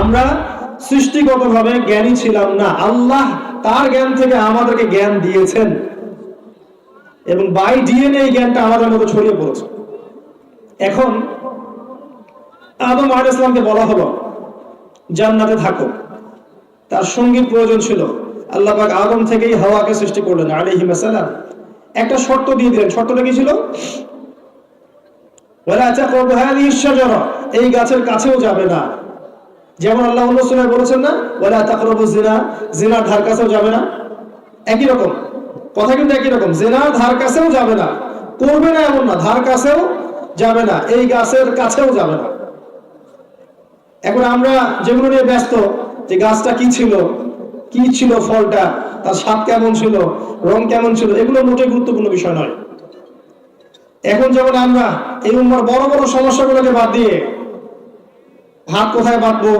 আমরা সৃষ্টিগতভাবে জ্ঞানী ছিলাম না। আল্লাহ তার জ্ঞান থেকে আমাদেরকে জ্ঞান দিয়েছেন। এবং বাই ডিএনএ এই জ্ঞানটা আমাদের মধ্যে ছড়িয়ে পড়েছে। এখন আদম আলাইহিস ইসলামকে বলা হলো, জান্নাতে থাকো। তার সঙ্গীর প্রয়োজন ছিল। আল্লাহ পাক আদম থেকেই হাওয়াকে সৃষ্টি করলেন আলাইহি সালাম একটা শর্ত দিয়ে দিলেন। শর্তটা কি ছিল? এই গাছের কাছেও যাবে না। যেমন আল্লাহ সূরায় বলেছেন না, ওয়ালা তাকরাবু জিনা জিনার ধার কাছেও যাবে না। একই রকম। কথা কিন্তু একই রকম। জিনার ধার কাছেও যাবে না, করবে না এমন না। ধার কাছেও যাবে না, এই গাছের কাছেও যাবে না। এখন আমরা যেগুলো নিয়ে ব্যস্ত, যে গাছটা কি ছিল কি ছিল ফলটা, তার স্বাদ কেমন ছিল, রং কেমন ছিল, এগুলো মোটেই গুরুত্বপূর্ণ বিষয় নয়। এখন যেমন আমরা এই উম্মার বড় বড় সমস্যাগুলোকে বাদ দিয়ে হাত কোথায় বাঁধবো